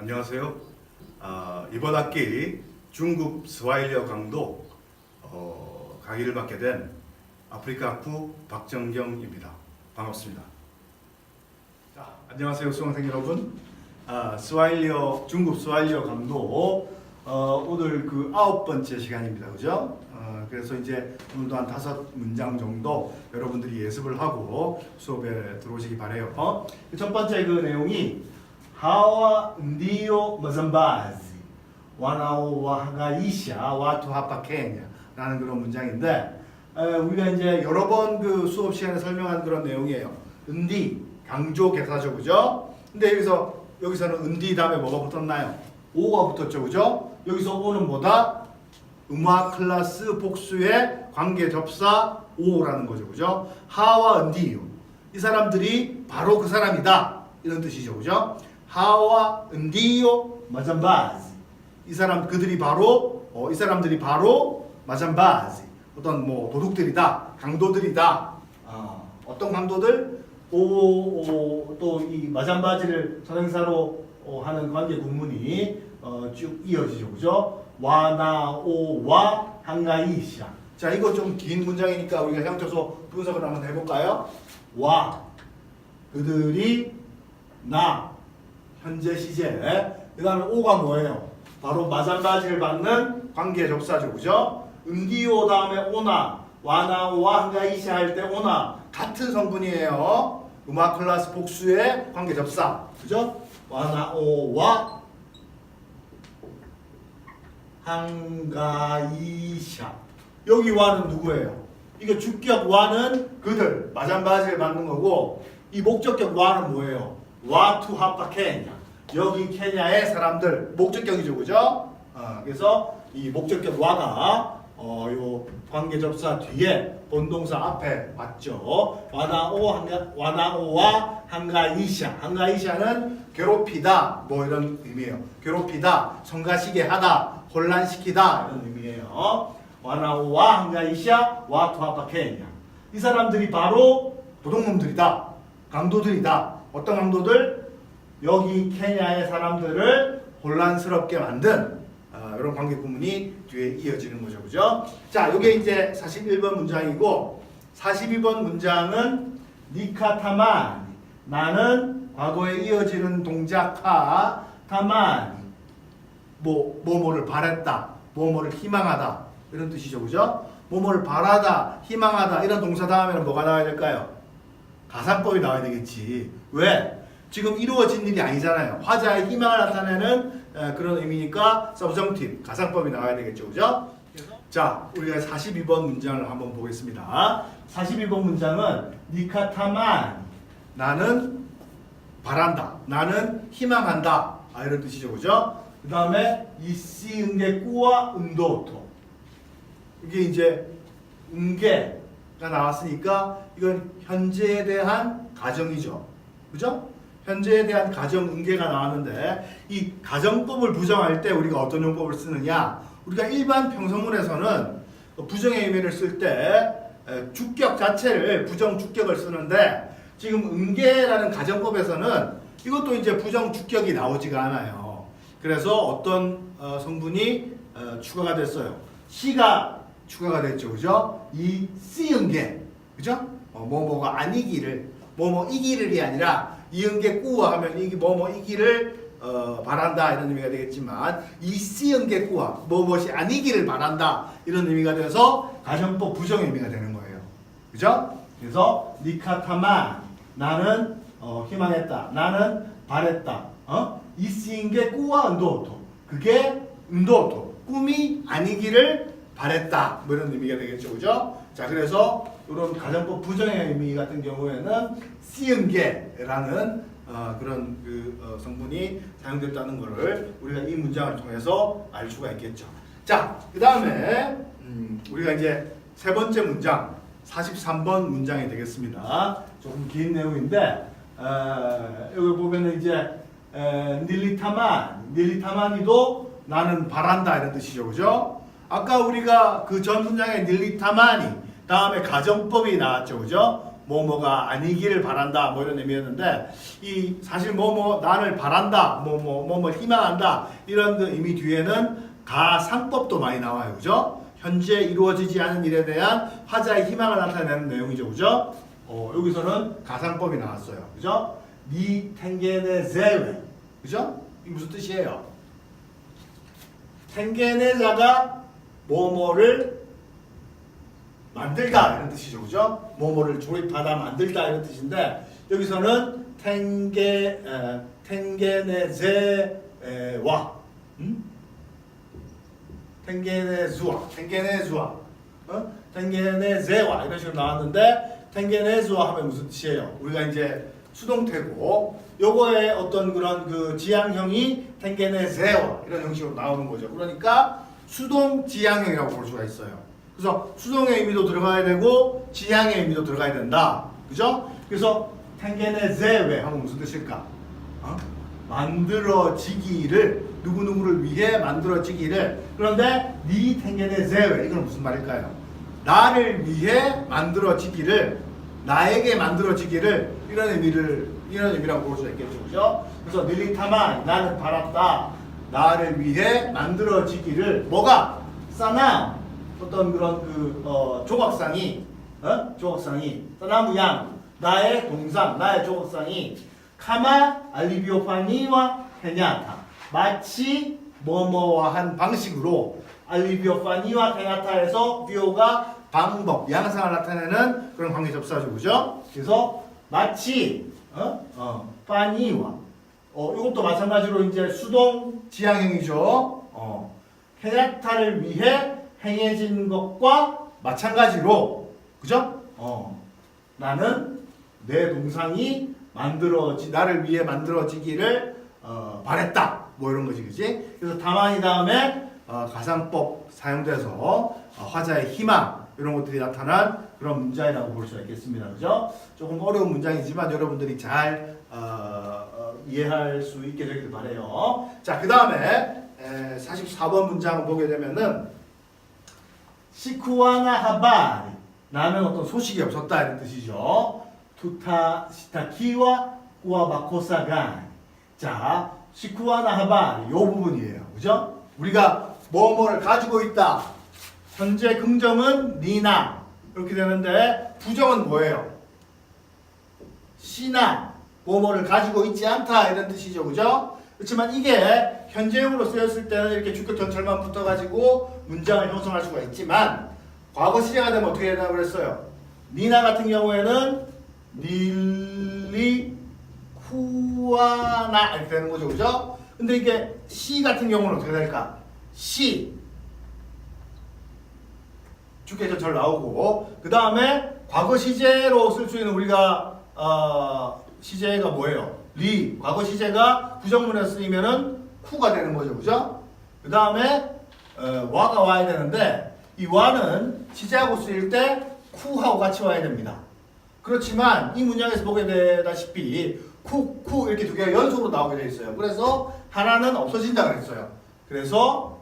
안녕하세요. 아, 이번 학기 중급 스와힐리어 강도 어, 강의를 맡게 된 아프리카 학부 박정경입니다. 반갑습니다. 자, 안녕하세요, 수강생 여러분. 아, 스와힐리어 중급 스와힐리어 강도 어, 오늘 그 아홉 번째 시간입니다, 그죠? 어, 그래서 이제 오늘도 한 다섯 문장 정도 여러분들이 예습을 하고 수업에 들어오시기 바래요. 어? 첫 번째 그 내용이 hawa ndio mazambazi wanaowahangaisha watu hapa Kenya 라는 그런 문장인데 에, 우리가 이제 여러 번 그 수업 시간에 설명한 그런 내용이에요. 은디 강조 개사죠, 그죠? 근데 여기서 여기서는 은디 다음에 뭐가 붙었나요? 오가 붙었죠, 그죠? 여기서 오는 뭐다? 음악 클래스 복수의 관계 접사 오라는 거죠, 그죠? 하와 은디요. 이 사람들이 바로 그 사람이다 이런 뜻이죠, 그죠? 하와 은디요 마잠바지. 이 사람 그들이 바로 어, 이 사람들이 바로 마잠바지. 어떤 뭐 도둑들이다, 강도들이다. 어, 어떤 강도들? 오또 이 마잠바지를 선행사로 어, 하는 관계 구문이 어, 쭉 이어지죠, 그죠? 와나오와 한가이시아. 자, 이거 좀 긴 문장이니까 우리가 형태소 분석을 한번 해볼까요? 와 그들이 나 현재 시제 그 다음에 오가 뭐예요? 바로 마잠바지를 받는 관계 접사죠 그죠? 은기오 다음에 오나 와나오와 한가이시 할 때 오나 같은 성분이에요 음악 클래스 복수의 관계 접사 그죠? 와나오와 한가이샤 여기 와는 누구예요? 이거 주격 와는 그들 마잠바지를 받는 거고 이 목적격 와는 뭐예요? 와투 하파 케냐. 여기 케냐의 사람들 목적격이죠 그죠? 어, 그래서 이 목적격 와가 어, 요 관계 접사 뒤에 본동사 앞에 맞죠? 와나오 한가, 와나오와 한가이샤. 한가이샤는 괴롭히다 뭐 이런 의미예요. 괴롭히다 성가시게 하다 혼란시키다 이런 의미예요. 와나오와 한가이샤 와투아파 케냐. 이 사람들이 바로 도둑놈들이다 강도들이다 어떤 강도들? 여기 케냐의 사람들을 혼란스럽게 만든 아, 이런 관계 구문이 뒤에 이어지는 거죠. 그죠? 자 이게 이제 41번 문장이고 42번 문장은 니카타만 나는 과거에 이어지는 동작하 타만 뭐 뭐뭐를 바랬다 뭐뭐를 희망하다 이런 뜻이죠. 그죠? 뭐뭐를 바라다 희망하다 이런 동사 다음에는 뭐가 나와야 될까요? 가상법이 나와야 되겠지 왜? 지금 이루어진 일이 아니잖아요. 화자의 희망을 나타내는 에, 그런 의미니까 subjunctive 가상법이 나와야 되겠죠. 그죠? 자 우리가 42번 문장을 한번 보겠습니다. 42번 문장은 니카타만 나는 바란다 나는 희망한다. 아, 이런 뜻이죠. 그죠? 그 다음에 이씨 응게 꾸와 응도토. 이게 이제 응게가 나왔으니까 이건 현재에 대한 가정이죠. 그죠? 현재에 대한 가정 응계가 나왔는데 이 가정법을 부정할 때 우리가 어떤 용법을 쓰느냐? 우리가 일반 평서문에서는 부정의 의미를 쓸 때 주격 자체를 부정 주격을 쓰는데 지금 응계라는 가정법에서는 이것도 이제 부정 주격이 나오지가 않아요. 그래서 어떤 어, 성분이 어, 추가가 됐어요. 시가 추가가 됐죠, 그죠? 이 씨응계, 그죠? 어, 뭐 뭐가 아니기를, 뭐뭐 이기를이 아니라 이응계 꾸와 하면 이게 뭐뭐 이기를 어, 바란다 이런 의미가 되겠지만 이 씨응계 꾸와 뭐뭐이 아니기를 바란다 이런 의미가 돼서 가정법 부정 의미가 되는 거예요, 그죠? 그래서 니카타만 나는 어, 희망했다, 나는 바랬다, 어? 이 씨응계 꾸와 은도토. 그게 은도토. 꿈이 아니기를 바랬다. 뭐 이런 의미가 되겠죠. 그죠 자 그래서 이런 가정법 부정의 의미 같은 경우에는 씨은게라는 어, 그런 그 어, 성분이 사용됐다는 것을 우리가 이 문장을 통해서 알 수가 있겠죠. 자 그 다음에 음, 우리가 이제 세 번째 문장 43번 문장이 되겠습니다. 조금 긴 내용인데 어, 여기 보면은 이제 에, 닐리타만 닐리타만이도 나는 바란다 이런 뜻이죠. 그죠 아까 우리가 그 전 문장에 닐리타마니 다음에 가정법이 나왔죠, 그죠? 뭐뭐가 아니기를 바란다 뭐 이런 의미였는데 이 사실 뭐뭐 나를 바란다 뭐뭐 뭐뭐 희망한다 이런 그 의미 뒤에는 가상법도 많이 나와요 그죠? 현재 이루어지지 않은 일에 대한 화자의 희망을 나타내는 내용이죠 그죠? 어, 여기서는 가상법이 나왔어요 그죠? 니 탱게네 제웨 그죠? 이게 무슨 뜻이에요? 탱게네자가 뭐뭐를 만들다 이런 뜻이죠, 그죠? 뭐뭐를 조립하다 만들다 이런 뜻인데 여기서는 탱게 에, 탱게네제와 음? 탱게네즈와 탱게네즈와 어? 탱게네제와 이런 식으로 나왔는데 탱게네즈와 하면 무슨 뜻이에요? 우리가 이제 수동태고 요거의 어떤 그런 그 지향형이 탱게네제와 이런 형식으로 나오는 거죠. 그러니까 수동 지향형이라고 볼 수가 있어요. 그래서 수동의 의미도 들어가야 되고 지향의 의미도 들어가야 된다. 그죠? 그래서 탱게네제웨 하면 무슨 뜻일까? 어? 만들어지기를 누구누구를 위해 만들어지기를 그런데 니 탱게네제웨 이건 무슨 말일까요? 나를 위해 만들어지기를 나에게 만들어지기를 이런 의미를 이런 의미라고 볼 수 있겠죠, 그죠? 그래서 닐리타만 나는 바랐다 나를 위해 만들어지기를 뭐가? 싸나? 어떤 그런 그 어, 조각상이 어? 조각상이. 사나무 양. 나의 동상 나의 조각상이. 카마 알리비오파니와 헤냐타. 마치 뭐뭐와한 방식으로 알리비오파니와 헤냐타에서 비오가 방법 양상을 나타내는 그런 관계 접사죠 그죠? 그래서 마치 어? 어, 파니와. 어, 이것도 마찬가지로 이제 수동 지향형이죠. 어, 헤냐타를 위해 행해진 것과 마찬가지로 그죠? 어, 나는 내 동상이 만들어지 나를 위해 만들어지기를 어, 바랬다. 뭐 이런 거지, 그지? 그래서 다만이 다음에 어, 가상법 사용돼서 어, 화자의 희망 이런 것들이 나타난 그런 문장이라고 볼 수가 있겠습니다. 그죠? 조금 어려운 문장이지만 여러분들이 잘 어, 어, 이해할 수 있게 되길 바래요. 자, 그 다음에 44번 문장을 보게 되면은 시쿠와나 하바리 나는 어떤 소식이 없었다 이런 뜻이죠. 투타 시타키와 꾸와 마코사가 자 시쿠와나 하바리 요 부분이에요. 그죠? 우리가 뭐뭐를 가지고 있다. 현재 긍정은 니나 이렇게 되는데 부정은 뭐예요? 시나 뭐뭐를 가지고 있지 않다 이런 뜻이죠. 그죠? 그렇지만 이게 현재형으로 쓰였을 때는 이렇게 주격 전철만 붙어가지고 문장을 형성할 수가 있지만 과거 시제가 되면 어떻게 되나 그랬어요? 니나 같은 경우에는 닐리 쿠아나 이렇게 되는 거죠. 그죠? 근데 이게 시 같은 경우는 어떻게 될까? 시 주격 전철 나오고 그 다음에 과거 시제로 쓸 수 있는 우리가 어, 시제가 뭐예요? 리 과거 시제가 부정문에 쓰이면은 쿠가 되는 거죠, 그죠? 그 다음에 어, 와가 와야 되는데 이 와는 시제하고 쓰일 때 쿠하고 같이 와야 됩니다. 그렇지만 이 문장에서 보게 되다시피 쿠, 쿠 이렇게 두 개가 연속으로 나오게 돼 있어요. 그래서 하나는 없어진다 그랬어요. 그래서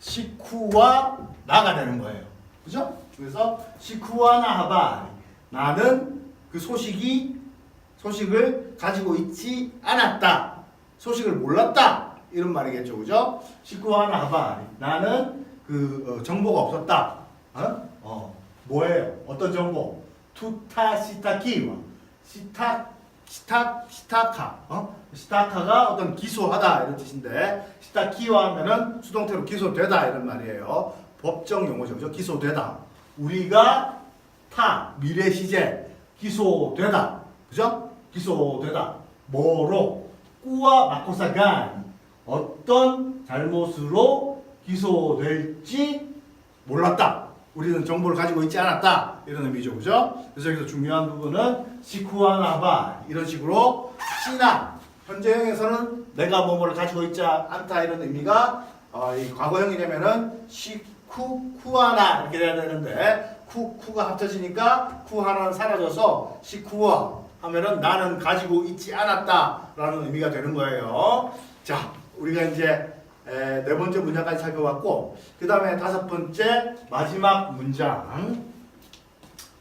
시쿠와 나가 되는 거예요. 그죠? 그래서 시쿠와 나하바 나는 그 소식이 소식을 가지고 있지 않았다. 소식을 몰랐다. 이런 말이겠죠. 그죠? 시쿠와 나하바 나는 그 어, 정보가 없었다. 어? 어. 뭐예요? 어떤 정보? 투타 시타키와 시타 시타 시타카 어? 시타카가 어떤 기소하다 이런 뜻인데 시타키와 하면은 수동태로 기소되다 이런 말이에요. 법정 용어죠. 그죠? 기소되다. 우리가 타 미래 시제 기소되다. 그죠? 기소되다. 뭐로? 꾸와 마코사가 어떤 잘못으로 기소될지 몰랐다. 우리는 정보를 가지고 있지 않았다. 이런 의미죠. 그죠? 그래서 여기서 중요한 부분은 시쿠아나바 이런 식으로 시나 현재형에서는 내가 뭐뭐를 가지고 있지 않다 이런 의미가 어, 이 과거형이 되면은 시쿠 쿠아나 이렇게 돼야 되는데 쿠 쿠가 합쳐지니까 쿠 하나는 사라져서 시쿠아 하면은 나는 가지고 있지 않았다라는 의미가 되는 거예요. 자, 우리가 이제 에, 네 번째 문장까지 살펴봤고 그 다음에 다섯 번째 마지막 문장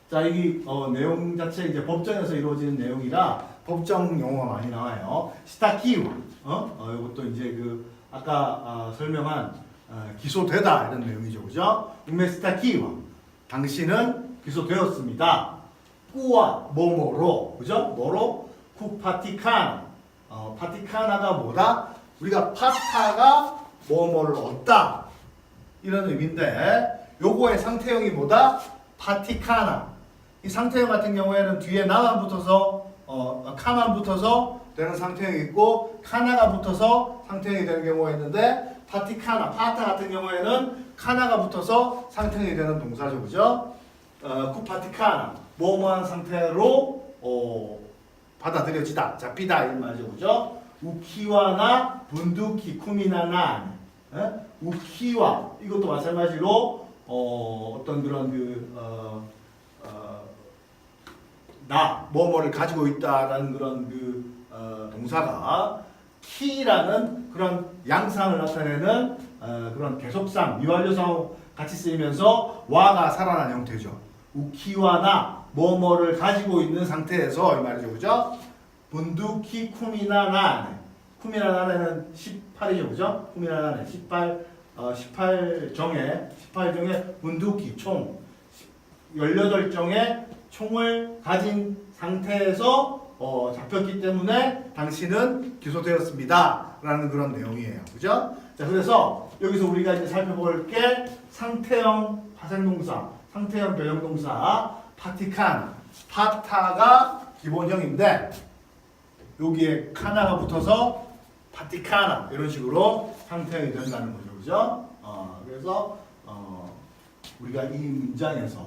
자, 이 어, 내용 자체 이제 법정에서 이루어지는 내용이라 법정 용어가 많이 나와요. 스타키와, 어, 어, 이것도 이제 그 아까 어, 설명한 어, 기소되다 이런 내용이죠, 그죠? 우메스타키와, 당신은 기소되었습니다. 꾸와 뭐뭐로, 그죠? 뭐로? 쿠파티칸, 어, 파티카나가 뭐다? 우리가 파타가 뭐뭐를 얻다 이런 의미인데 요거의 상태형이 뭐다? 파티카나. 이 상태형 같은 경우에는 뒤에 나만 붙어서 어, 카만 붙어서 되는 상태형이 있고 카나가 붙어서 상태형이 되는 경우가 있는데 파티카나, 파타 같은 경우에는 카나가 붙어서 상태형이 되는 동사죠, 그죠? 어, 쿠파티카나, 뭐뭐한 상태로 어, 받아들여지다, 잡히다 이 말이죠, 그죠? 우키와나 분두키 쿠미나나 예? 우키와 이것도 마찬가지로 어, 어떤 그런 그 어, 어, 나 뭐뭐를 가지고 있다라는 그런 그 어, 동사가 키라는 그런 양상을 나타내는 어, 그런 계속상 미완료상 같이 쓰이면서 와가 살아난 형태죠. 우키와나 뭐뭐를 가지고 있는 상태에서 이 말이죠, 그죠? 분두키 쿠미나나네. 쿠미나나네는 18이죠, 그죠? 쿠미나나네 18, 어, 18정에 18정에 분두키 총 18정의 총을 가진 상태에서 어, 잡혔기 때문에 당신은 기소되었습니다. 라는 그런 내용이에요. 그죠? 자, 그래서 여기서 우리가 이제 살펴볼 게 상태형 파생동사, 상태형 변형동사, 파티칸, 파타가 기본형인데 여기에 카나가 붙어서 파티카나 이런 식으로 상태형이 된다는 거죠. 그죠? 어, 그래서 어, 우리가 이 문장에서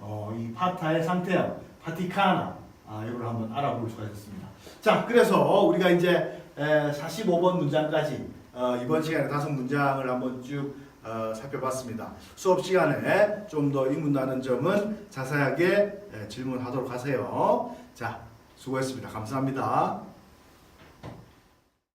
어, 이 파타의 상태형 파티카나 아, 이걸 한번 알아볼 수가 있었습니다. 자, 그래서 우리가 이제 에, 45번 문장까지 어, 이번 시간에 다섯 문장을 한번 쭉 어, 살펴봤습니다. 수업 시간에 좀더 의문나는 점은 자세하게 에, 질문하도록 하세요. 자, 수고했습니다. 감사합니다.